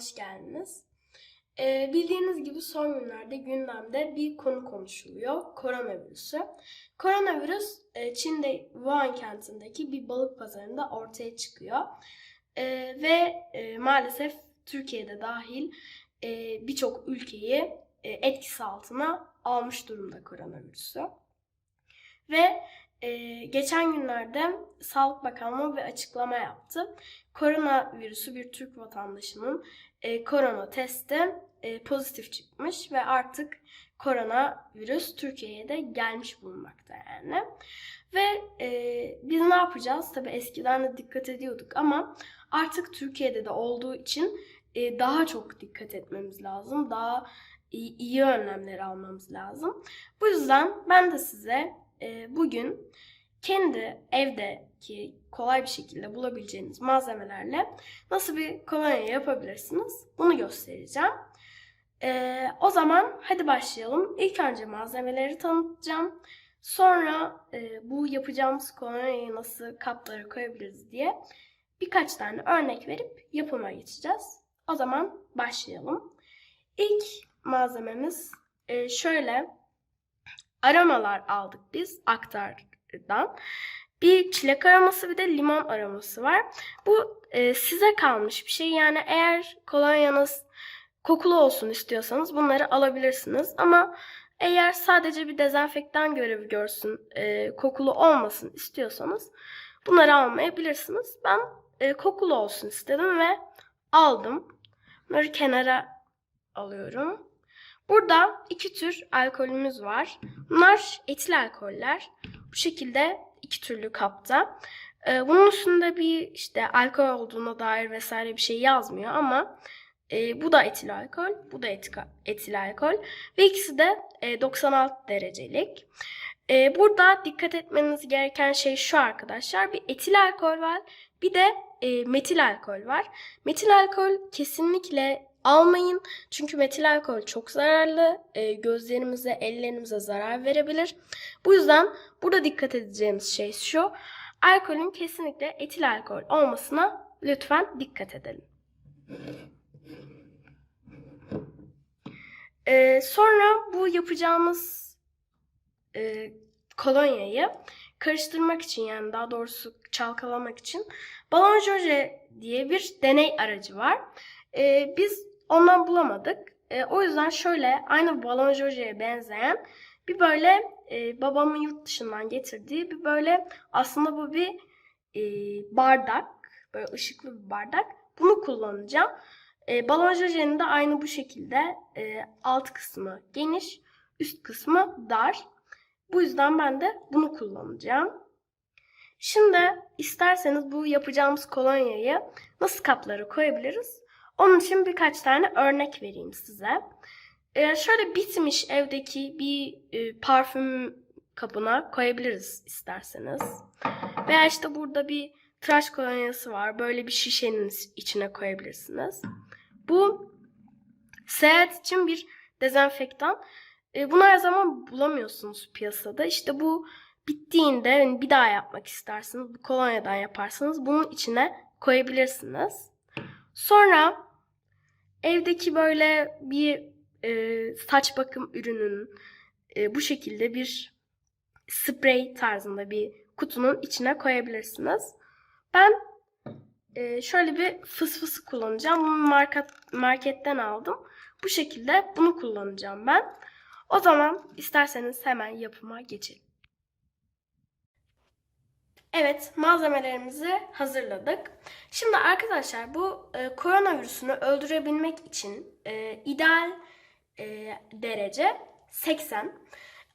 hoş geldiniz. Ee, bildiğiniz gibi son günlerde gündemde bir konu konuşuluyor. Koronavirüsü. Koronavirüs e, Çin'de Wuhan kentindeki bir balık pazarında ortaya çıkıyor. E, ve e, maalesef Türkiye'de dahil e, birçok ülkeyi e, etkisi altına almış durumda koronavirüsü. Ve e, geçen günlerde Sağlık Bakanlığı bir açıklama yaptı. Koronavirüsü bir Türk vatandaşının e, korona testi e, pozitif çıkmış ve artık koronavirüs Türkiye'ye de gelmiş bulunmakta yani. Ve e, biz ne yapacağız? Tabii eskiden de dikkat ediyorduk ama artık Türkiye'de de olduğu için e, daha çok dikkat etmemiz lazım. Daha iyi, iyi önlemler almamız lazım. Bu yüzden ben de size e, bugün kendi evdeki kolay bir şekilde bulabileceğiniz malzemelerle nasıl bir kolonya yapabilirsiniz bunu göstereceğim. E, o zaman hadi başlayalım. İlk önce malzemeleri tanıtacağım. Sonra e, bu yapacağımız kolonyayı nasıl kaplara koyabiliriz diye birkaç tane örnek verip yapıma geçeceğiz. O zaman başlayalım. İlk malzememiz e, şöyle aromalar aldık biz aktardan. Bir çilek aroması bir de limon aroması var. Bu e, size kalmış bir şey. Yani eğer kolonyanız kokulu olsun istiyorsanız bunları alabilirsiniz. Ama eğer sadece bir dezenfektan görevi görsün, e, kokulu olmasın istiyorsanız bunları almayabilirsiniz. Ben e, kokulu olsun istedim ve aldım. Bunları kenara alıyorum. Burada iki tür alkolümüz var. Bunlar etil alkoller. Bu şekilde iki türlü kapta. Ee, bunun üstünde bir işte alkol olduğuna dair vesaire bir şey yazmıyor ama e, bu da etil alkol, bu da etika, etil alkol ve ikisi de e, 96 derecelik. E, burada dikkat etmeniz gereken şey şu arkadaşlar. Bir etil alkol var, bir de e, metil alkol var. Metil alkol kesinlikle almayın. Çünkü metil alkol çok zararlı. E, gözlerimize, ellerimize zarar verebilir. Bu yüzden burada dikkat edeceğimiz şey şu. Alkolün kesinlikle etil alkol olmasına lütfen dikkat edelim. E, sonra bu yapacağımız e, kolonyayı karıştırmak için yani daha doğrusu çalkalamak için balon joje diye bir deney aracı var. Ee, biz ondan bulamadık. Ee, o yüzden şöyle aynı balon joje'ye benzeyen bir böyle e, babamın yurt dışından getirdiği bir böyle aslında bu bir e, bardak. Böyle ışıklı bir bardak. Bunu kullanacağım. E, balon joje'nin de aynı bu şekilde e, alt kısmı geniş, üst kısmı dar. Bu yüzden ben de bunu kullanacağım. Şimdi isterseniz bu yapacağımız kolonyayı nasıl kaplara koyabiliriz? Onun için birkaç tane örnek vereyim size. Ee, şöyle bitmiş evdeki bir e, parfüm kabına koyabiliriz isterseniz. Veya işte burada bir tıraş kolonyası var. Böyle bir şişenin içine koyabilirsiniz. Bu seyahat için bir dezenfektan. E, bunu her zaman bulamıyorsunuz piyasada. İşte bu bittiğinde yani bir daha yapmak isterseniz bu kolonyadan yaparsanız bunun içine koyabilirsiniz. Sonra evdeki böyle bir e, saç bakım ürünün e, bu şekilde bir sprey tarzında bir kutunun içine koyabilirsiniz. Ben e, şöyle bir fıs fısı kullanacağım. Bunu market, marketten aldım. Bu şekilde bunu kullanacağım ben. O zaman isterseniz hemen yapıma geçelim. Evet, malzemelerimizi hazırladık. Şimdi arkadaşlar bu e, koronavirüsünü öldürebilmek için e, ideal e, derece 80.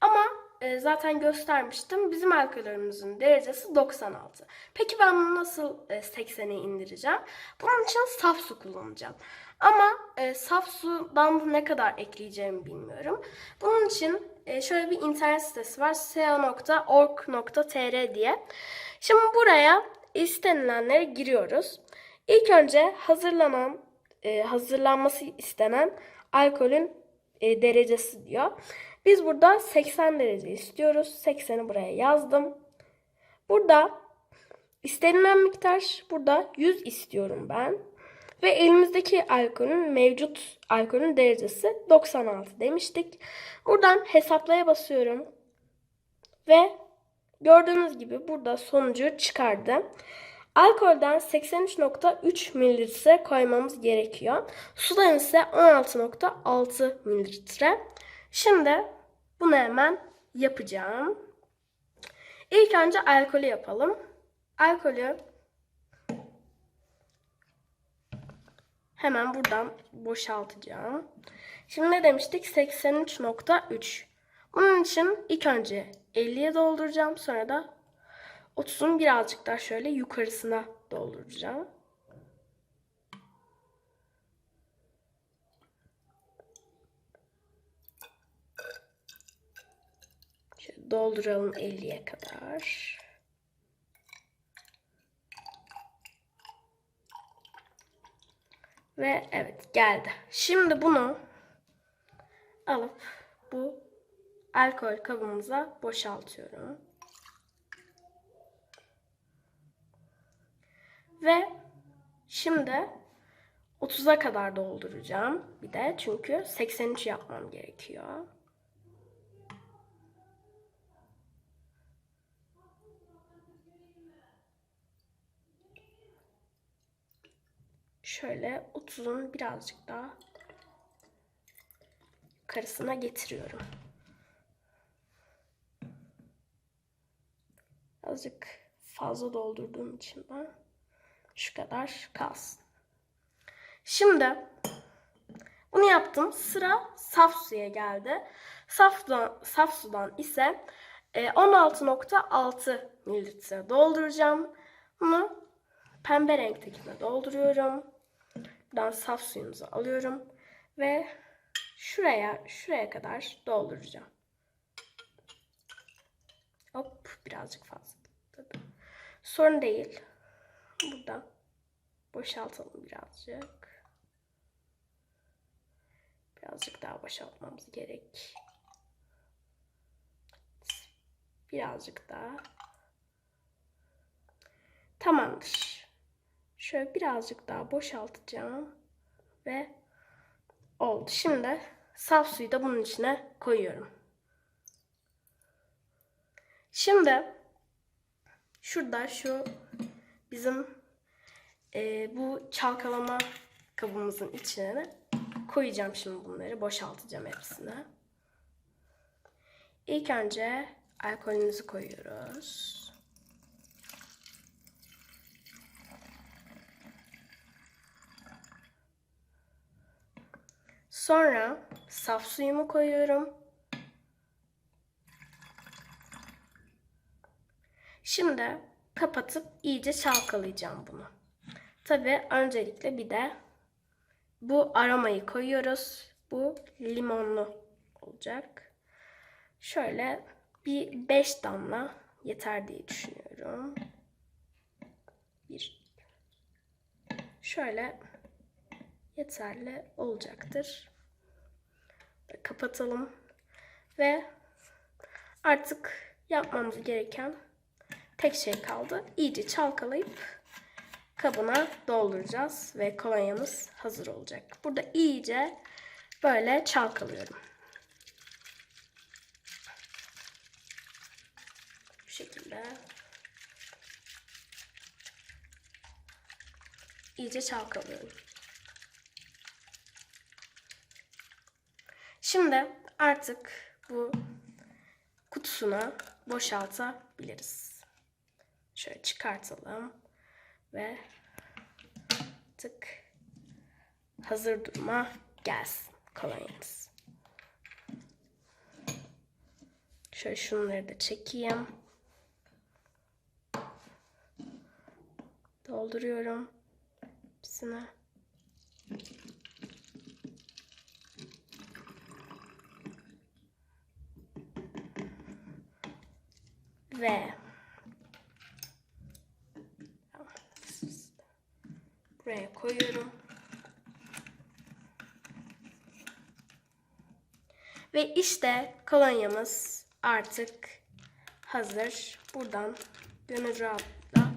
Ama e, zaten göstermiştim. Bizim alkolümüzün derecesi 96. Peki ben bunu nasıl e, 80'e indireceğim? Bunun için saf su kullanacağım. Ama e, saf sudan da ne kadar ekleyeceğimi bilmiyorum. Bunun için e, şöyle bir internet sitesi var. seo.org.tr diye. Şimdi buraya istenilenlere giriyoruz. İlk önce hazırlanan, e, hazırlanması istenen alkolün e, derecesi diyor. Biz burada 80 derece istiyoruz. 80'i buraya yazdım. Burada istenilen miktar burada 100 istiyorum ben. Ve elimizdeki alkolün mevcut alkolün derecesi 96 demiştik. Buradan hesaplaya basıyorum. Ve gördüğünüz gibi burada sonucu çıkardı. Alkolden 83.3 mililitre koymamız gerekiyor. Sudan ise 16.6 mililitre. Şimdi bunu hemen yapacağım. İlk önce alkolü yapalım. Alkolü hemen buradan boşaltacağım. Şimdi ne demiştik? 83.3. Bunun için ilk önce 50'ye dolduracağım. Sonra da 30'un birazcık daha şöyle yukarısına dolduracağım. Şöyle dolduralım 50'ye kadar. Ve evet geldi. Şimdi bunu alıp bu alkol kabımıza boşaltıyorum. Ve şimdi 30'a kadar dolduracağım. Bir de çünkü 83 yapmam gerekiyor. Şöyle 30'un birazcık daha yukarısına getiriyorum. Azıcık fazla doldurduğum için ben şu kadar kalsın. Şimdi bunu yaptım. Sıra saf suya geldi. Saf sudan, saf sudan ise e, 16.6 mililitre dolduracağım. Bunu pembe renktekine dolduruyorum. Buradan saf suyumuzu alıyorum ve şuraya şuraya kadar dolduracağım. Hop birazcık fazla. Tabii. Sorun değil. Buradan boşaltalım birazcık. Birazcık daha boşaltmamız gerek. Birazcık daha. Tamamdır. Şöyle birazcık daha boşaltacağım. Ve oldu. Şimdi saf suyu da bunun içine koyuyorum. Şimdi şurada şu bizim e, bu çalkalama kabımızın içine koyacağım şimdi bunları. Boşaltacağım hepsini. İlk önce alkolümüzü koyuyoruz. Sonra saf suyumu koyuyorum. Şimdi kapatıp iyice çalkalayacağım bunu. Tabi öncelikle bir de bu aromayı koyuyoruz. Bu limonlu olacak. Şöyle bir 5 damla yeter diye düşünüyorum. Bir. Şöyle yeterli olacaktır. Kapatalım. Ve artık yapmamız gereken tek şey kaldı. İyice çalkalayıp kabına dolduracağız ve kolonyamız hazır olacak. Burada iyice böyle çalkalıyorum. Bu şekilde. İyice çalkalıyorum. Şimdi artık bu kutusuna boşaltabiliriz. Şöyle çıkartalım ve tık hazır duruma gelsin kolonyamız. Şöyle şunları da çekeyim. Dolduruyorum hepsine. Ve buraya koyuyorum. Ve işte kolonyamız artık hazır. Buradan gönül rahatlıkla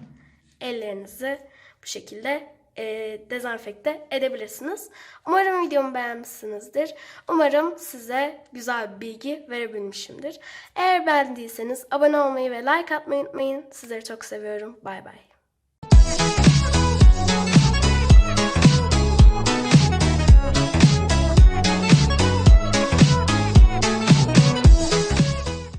ellerinizi bu şekilde e, dezenfekte edebilirsiniz. Umarım videomu beğenmişsinizdir. Umarım size güzel bir bilgi verebilmişimdir. Eğer beğendiyseniz abone olmayı ve like atmayı unutmayın. Sizleri çok seviyorum. Bay bay.